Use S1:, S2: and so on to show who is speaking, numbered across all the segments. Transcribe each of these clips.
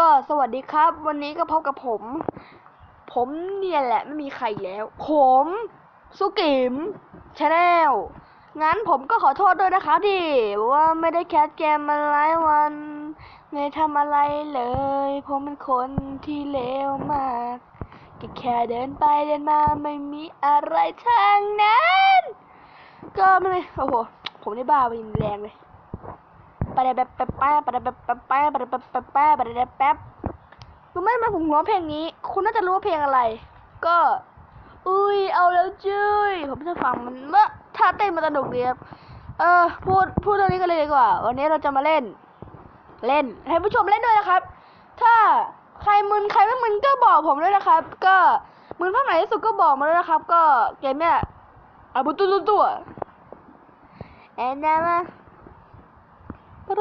S1: ก็สวัสดีครับ วันนี้ก็พบกับผม ผมเนี่ยแหละไม่มีใครแล้ว ผมสุกิมชาแนลงั้นผมก็ขอโทษด้วยนะคะที่ว่าไม่ได้แคสเกมมาหลายวันไม่ทำอะไรเลย ผมเป็นคนที่เลวมากก็แค่เดินไปเดินมาไม่มีอะไรทางนั้น ก็ไม่โอ้โหผมนี่บ้าไปแรงเลย ปะเดแบบแป๊บแป๊บปะเดแบบแป๊บแป๊บปะเดแบบแป๊บแป๊บปะเดแบบแป๊บรู้ไหมทำไมผมร้องเพลงนี้ คุณน่าจะรู้ว่าเพลงอะไร ก็ อุ้ยเอาแล้วจุ้ยผมจะฟังมันว่าท่าเต้นมันสนุกดีครับเออพูดพูดเรื่องนี้กันเลยดีกว่า วันนี้เราจะมาเล่น เล่นให้ผู้ชมเล่นด้วยนะครับ ถ้าใครมึนใครไม่มึนก็บอกผมด้วยนะครับ ก็มึนภาคไหนที่สุดก็บอกมาด้วยนะครับ ก็เกมเนี่ยอาบุตุตุตัวแอนนามา เอ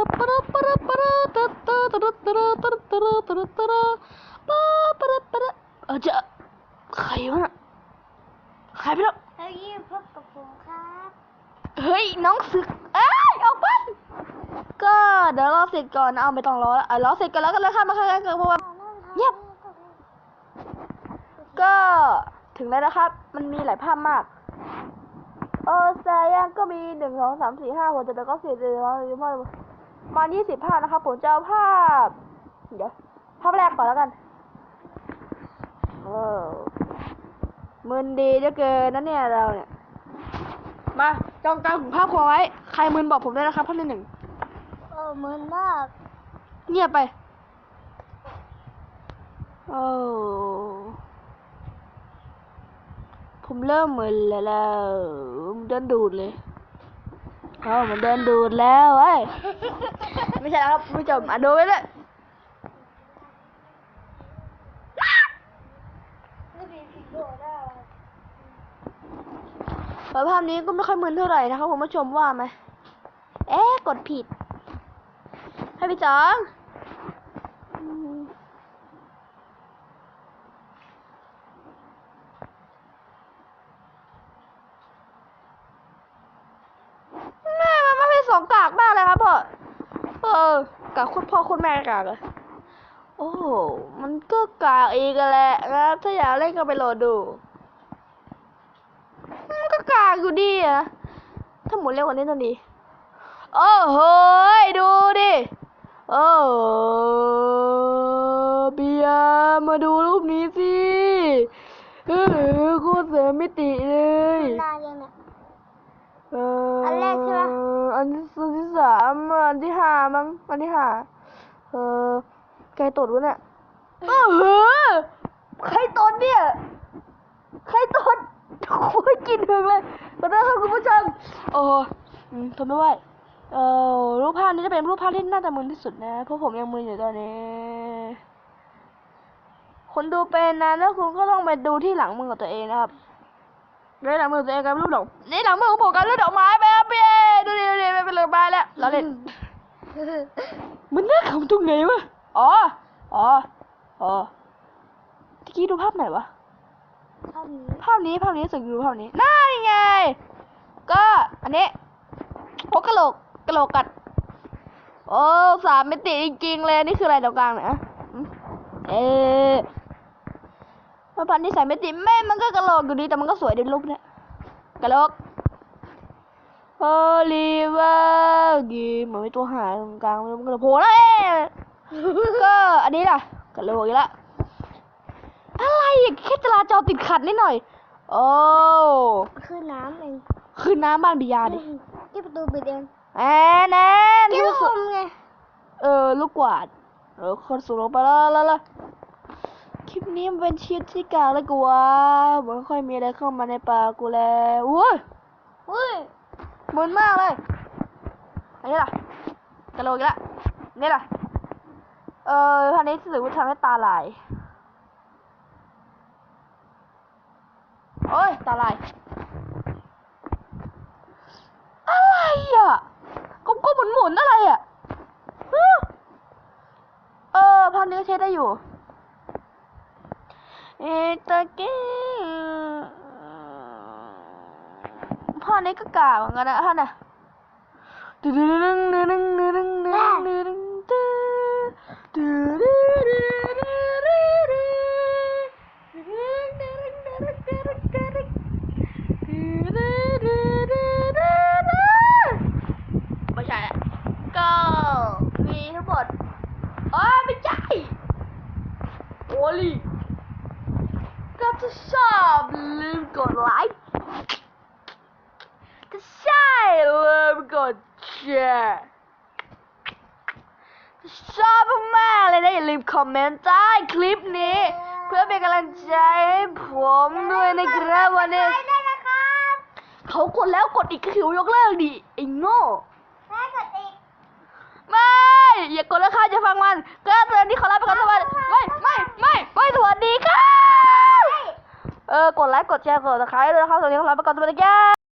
S1: อจะใครวะนะใครไปแล้ว
S2: เฮ้ยพบกับผมครับ
S1: เฮ้ยน้องศึก เอ้ยออกไปก็เดี๋ยวรอเสร็จก่อนนะเอาไม่ต้องรอแล้วเอารอเสร็จก่อนแล้วกันเลยค่ะมาค่ะกันเพราะว่าเงียบก็ถึงแล้วนะครับ มันมีหลายภาพมากเออแซยังก็มีหนึ่งสองสามสี่ห้าหกเจ็ดแปดเก้าสิบเอ็ดสองสามสี่ห้าหกประ มาณยี่สิบภาพนะครับผมจะเอาภาพ เดี๋ยวภาพแรกก่อนแล้วกันเออมึนดีเหลือเกินนะเนี่ยเราเนี่ย มาจองกลางของภาพคอไว้ใครมึนบอกผมด้วยนะครับภาพที่หนึ่ง
S2: เออเหมือนมาก
S1: เงียบไปโอ้ผมเริ่มมึนแล้วแล้วมันเดินดูดเลย เอ้ามันเดินดูดแล้วเว้ยไม่ใช่แล้วครับผู้ชมอะดูไปเลย
S2: ไม่มีผิดโดดได้
S1: แต่ภาพนี้ก็ไม่ค่อยมึนเท่าไหร่นะครับคุณผู้ชมว่าไหม เอ๊ะ กดผิด ให้พี่จองอืมแม่ มันไม่เป็นสองกากมากเลยครับพ่อเออกากคุณพ่อคุณแม่กากเลยโอ้มันก็กากอีกแหละนะครับถ้าอยากเล่นก็ไปโหลดดูมันก็กากอยู่ดีอะถ้าหมุนเร็วกว่านี้ตอนดีโอ้โหยดูดิโอ้เบียมาดูรูปนี้สิเออโคตรเสือมิติเลย
S2: นาย เนี่ย
S1: เออ
S2: อั
S1: อั
S2: นแรกใช่ปะ
S1: อันที่อันที่สามอันที่ห้ามั้งอันที่ห้าเออใครตดวะเนี่ยเออเฮ้อใครตดเนี่ย ใครตดโอ้ยกินถึงเลยขอโทษครับคุณผู้ชมโอ้อืมทนไม่ไหวเออรูปภาพนี้จะเป็นรูปภาพที่น่าจะมึนที่สุดนะ เพราะผมยังมึนอยู่ตอนนี้ คนดูเป็นนะแล้วคุณก็ต้องไปดูที่หลังมือของตัวเองนะครับ ในหลังมือตัวเองกับรูปดอกในหลังมือของผมกับรูปดอกไม้ไปครับพี่ดูดิดูดิไม่เป็นรูปไม้แล้วเราเล่นมันน่าขำตรงไหนวะอ๋ออ๋ออ๋อตะกี้ดูภาพไหนวะ
S2: เท่านี้
S1: ภาพนี้ภาพนี้รู้สึกดูภาพนี้น่ายังไง ก็อันนี้โอ้กะโหลกกะโหลกกัดโอ้สามมิติจริงๆเลยนี่คืออะไรตรงกลางเนี่ยอะอื มเอ๊ะภาพนี้สามมิติแม่มันก็กะโหลกอยู่ดีแต่มันก็สวยดีรูปเนี่ยกะโหลกโอลิเวอร์กีเหมือนมีตัวหายตรงกลางมันก็เลยโผล่แล้วเอ๊ะก็อันนี้ล่ะกะโหลกอีกแล้วอะไรอะแค่จราจรติดขัดนิดหน่อย โอ้
S2: คือน้ำเอง
S1: คือน้ำบ้านบิยาดิ
S2: ที่ประตูปิดเอง
S1: แอนแอน
S2: แก้
S1: ลู
S2: ว
S1: ก
S2: ลมไง
S1: เออลูกกวาดเออคนสูงลงไปแล้วแล้วแลิปนี้มันเป็นชีวิตที่กางเลยกูวะเหมือนค่อยมีอะไรเข้ามาในปากกูแล้วอุ้ย
S2: อุ้ย
S1: มึนมากเลยอันนี้ล่ะกระโหลกอีกและนี่ล่ะ เออพันนี้รู้สึกว่าทำให้ตาลายโอ้ยตาลายอะไรอะก้มก้มหมุนหมุนอะไรอะเออพันนี้ก็ใช้ได้อยู่ เอตะเกีพ่อนี้ก็กล่าวเหมือนกันนะพ่อน่ะตึ๊ดดึงดึงดึงดึงดึงดึงดึงตึ๊ดตึ๊ดดึงดึ ลี่ก็จะชอบลืม กดไลค์ถ้าใช่ลืมกดแชร์ถ้าชอบมากๆเลยนะอย่าลืมคอมเมนต์ใต้คลิปนี้ เพื่อเป็นกำลังใจให้ผมด้วยนะครับวันนี้
S2: ได้นะครับ
S1: เขากดแล้วกดอีกก็คือยกเลิกดิไอ้โง่
S2: แม่กดอีก
S1: ไม่อย่ากดราคาจะฟังมันก็ตอนนี้ขอลาไปก่อนสวัสดีไม่ไม่ไม่ไม่สวัสดีครับ เออกดไลค์กดแชร์กดติดตามด้วยนะครับสวัสดีครับลาไปก่อนสวัสดีครับ